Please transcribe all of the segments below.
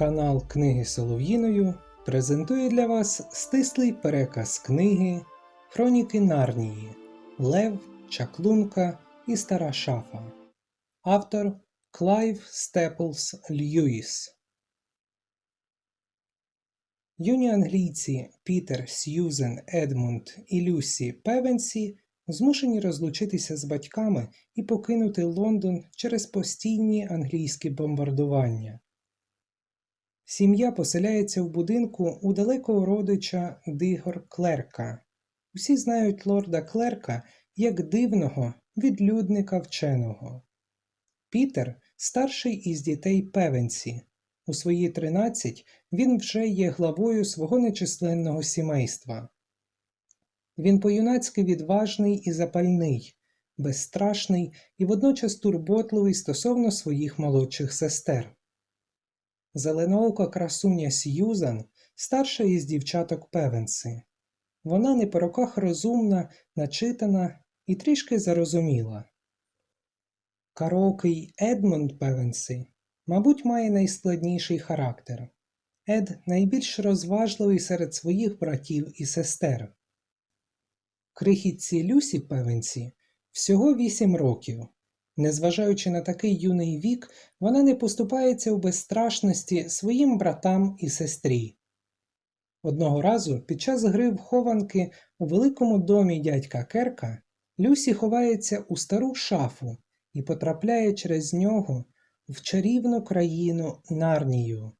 Канал Книги Солов'їною презентує для вас стислий переказ книги Хроніки Нарнії Лев, Чаклунка і Стара Шафа. Автор Клайв Степлс Льюіс. Юні англійці Пітер, Сьюзен, Едмунд і Люсі Певенсі змушені розлучитися з батьками і покинути Лондон через постійні англійські бомбардування. Сім'я поселяється в будинку у далекого родича Дигор Клерка. Усі знають лорда Клерка як дивного відлюдника вченого. Пітер старший із дітей Певенсі. У свої тринадцять він вже є главою свого нечисленного сімейства. Він по-юнацьки відважний і запальний, безстрашний і водночас турботливий стосовно своїх молодших сестер. Зеленоока красуня Сьюзан старша із дівчаток Певенси. Вона не по роках розумна, начитана і трішки зарозуміла. Кароокий Едмонд Певенси, мабуть, має найскладніший характер. Ед найбільш розважливий серед своїх братів і сестер. Крихітці Люсі Певенсі всього вісім років. Незважаючи на такий юний вік, вона не поступається у безстрашності своїм братам і сестрі. Одного разу під час гри в хованки у великому домі дядька Керка Люсі ховається у стару шафу і потрапляє через нього в чарівну країну Нарнію.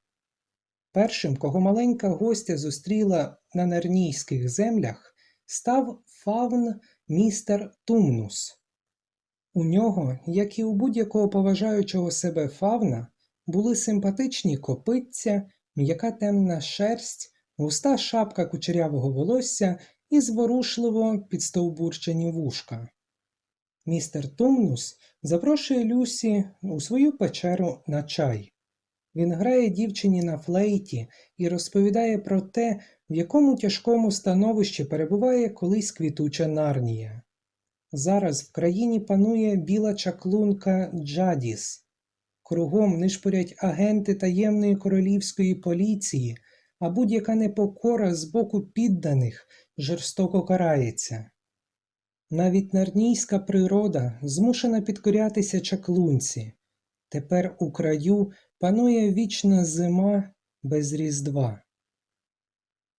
Першим, кого маленька гостя зустріла на нарнійських землях, став фавн містер Тумнус. У нього, як і у будь-якого поважаючого себе фавна, були симпатичні копитця, м'яка темна шерсть, густа шапка кучерявого волосся і зворушливо підстовбурчені вушка. Містер Тумнус запрошує Люсі у свою печеру на чай. Він грає дівчині на флейті і розповідає про те, в якому тяжкому становищі перебуває колись квітуча нарнія. Зараз в країні панує біла чаклунка Джадіс. Кругом нишпорять агенти таємної королівської поліції, а будь-яка непокора з боку підданих жорстоко карається. Навіть нарнійська природа змушена підкорятися чаклунці. Тепер у краю панує вічна зима без різдва.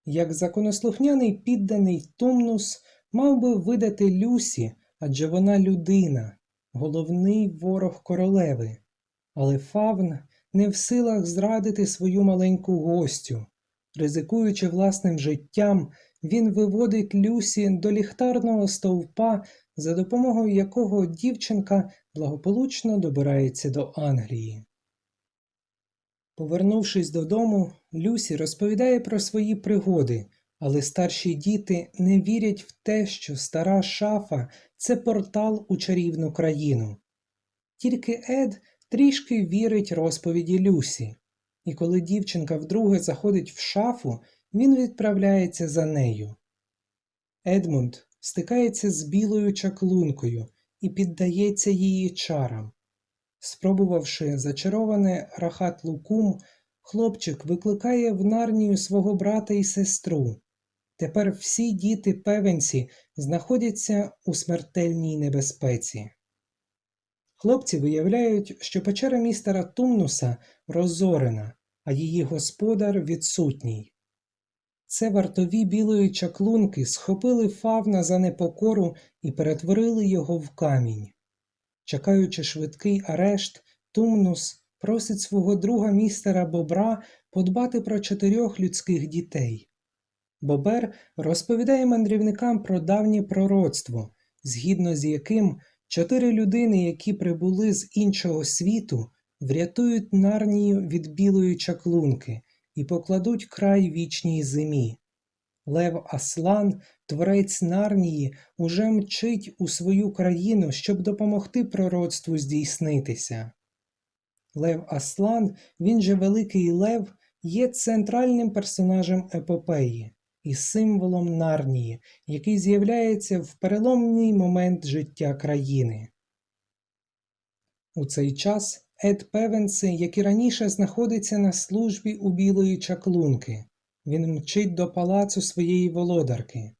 Як законослухняний підданий Тумнус мав би видати Люсі, адже вона людина, головний ворог королеви, але Фавн не в силах зрадити свою маленьку гостю. Ризикуючи власним життям, він виводить Люсі до ліхтарного стовпа, за допомогою якого дівчинка благополучно добирається до Англії. Повернувшись додому, Люсі розповідає про свої пригоди, але старші діти не вірять в те, що стара шафа це портал у чарівну країну. Тільки Ед трішки вірить розповіді Люсі, і коли дівчинка вдруге заходить в шафу, він відправляється за нею. Едмунд стикається з білою чаклункою і піддається її чарам. Спробувавши зачароване рахат лукум, хлопчик викликає в нарнію свого брата і сестру. Тепер всі діти певенці знаходяться у смертельній небезпеці. Хлопці виявляють, що печера містера Тумнуса розорена, а її господар відсутній. Це вартові білої чаклунки схопили фавна за непокору і перетворили його в камінь. Чекаючи швидкий арешт, Тумнус просить свого друга містера Бобра подбати про чотирьох людських дітей. Бобер розповідає мандрівникам про давнє пророцтво, згідно з яким чотири людини, які прибули з іншого світу, врятують нарнію від білої чаклунки і покладуть край вічній зимі. Лев Аслан, творець нарнії, уже мчить у свою країну, щоб допомогти пророцтву здійснитися. Лев Аслан, він же Великий Лев, є центральним персонажем епопеї і символом нарнії, який з'являється в переломний момент життя країни. У цей час Ед Певенси, як і раніше, знаходиться на службі у білої чаклунки. Він мчить до палацу своєї володарки.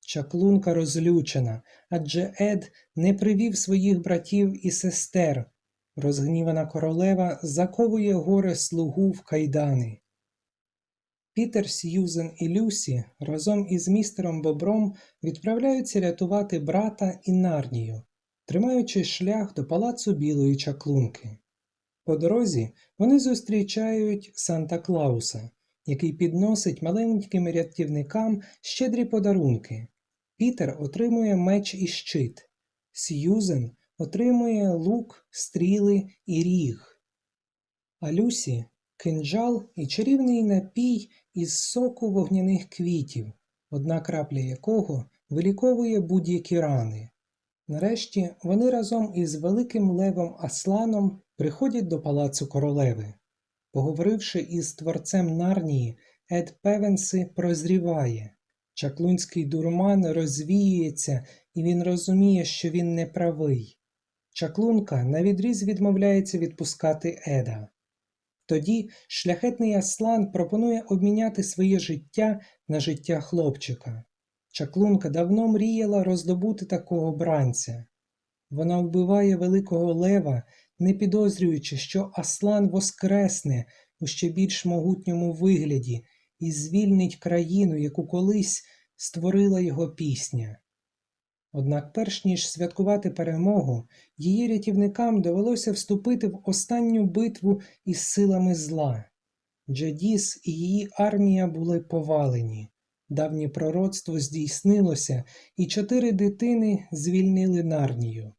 Чаклунка розлючена, адже Ед не привів своїх братів і сестер. Розгнівана королева заковує горе слугу в кайдани. Пітер, Сьюзен і Люсі разом із містером Бобром відправляються рятувати брата і Нарнію, тримаючи шлях до палацу білої чаклунки. По дорозі вони зустрічають Санта Клауса, який підносить маленьким рятівникам щедрі подарунки. Пітер отримує меч і щит, Сьюзен отримує лук, стріли і ріг, а Люсі кинджал і чарівний напій із соку вогняних квітів, одна крапля якого виліковує будь-які рани. Нарешті вони разом із великим левом Асланом приходять до палацу королеви. Поговоривши із творцем Нарнії, Ед Певенси прозріває. Чаклунський дурман розвіюється, і він розуміє, що він не правий. Чаклунка навідріз відмовляється відпускати Еда. Тоді шляхетний Аслан пропонує обміняти своє життя на життя хлопчика. Чаклунка давно мріяла роздобути такого бранця. Вона вбиває великого лева, не підозрюючи, що Аслан воскресне у ще більш могутньому вигляді і звільнить країну, яку колись створила його пісня. Однак, перш ніж святкувати перемогу, її рятівникам довелося вступити в останню битву із силами зла. Джадіс і її армія були повалені. Давнє пророцтво здійснилося, і чотири дитини звільнили Нарнію.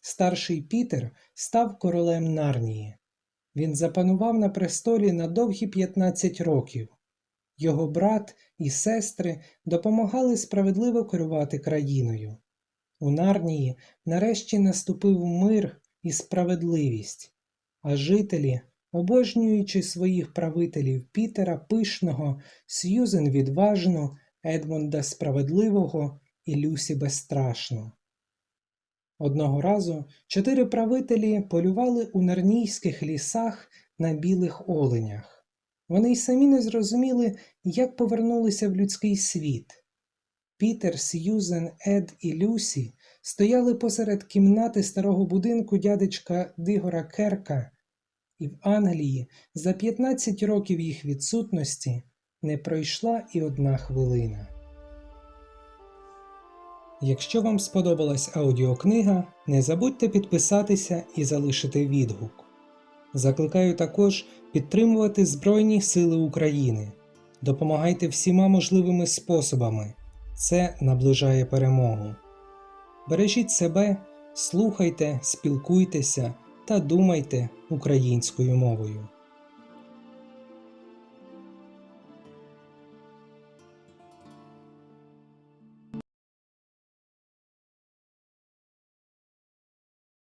Старший Пітер став королем Нарнії. Він запанував на престолі на довгі 15 років. Його брат і сестри допомагали справедливо керувати країною. У Нарнії нарешті наступив мир і справедливість, а жителі, обожнюючи своїх правителів Пітера Пишного, Сьюзен відважно, Едмонда Справедливого і Люсі Безстрашно. Одного разу чотири правителі полювали у нарнійських лісах на білих оленях. Вони й самі не зрозуміли, як повернулися в людський світ. Пітер, Сьюзен, Ед і Люсі стояли посеред кімнати старого будинку дядечка Дигора Керка, і в Англії за 15 років їх відсутності не пройшла і одна хвилина. Якщо вам сподобалась аудіокнига, не забудьте підписатися і залишити відгук. Закликаю також підтримувати Збройні Сили України. Допомагайте всіма можливими способами. Це наближає перемогу. Бережіть себе, слухайте, спілкуйтеся та думайте українською мовою.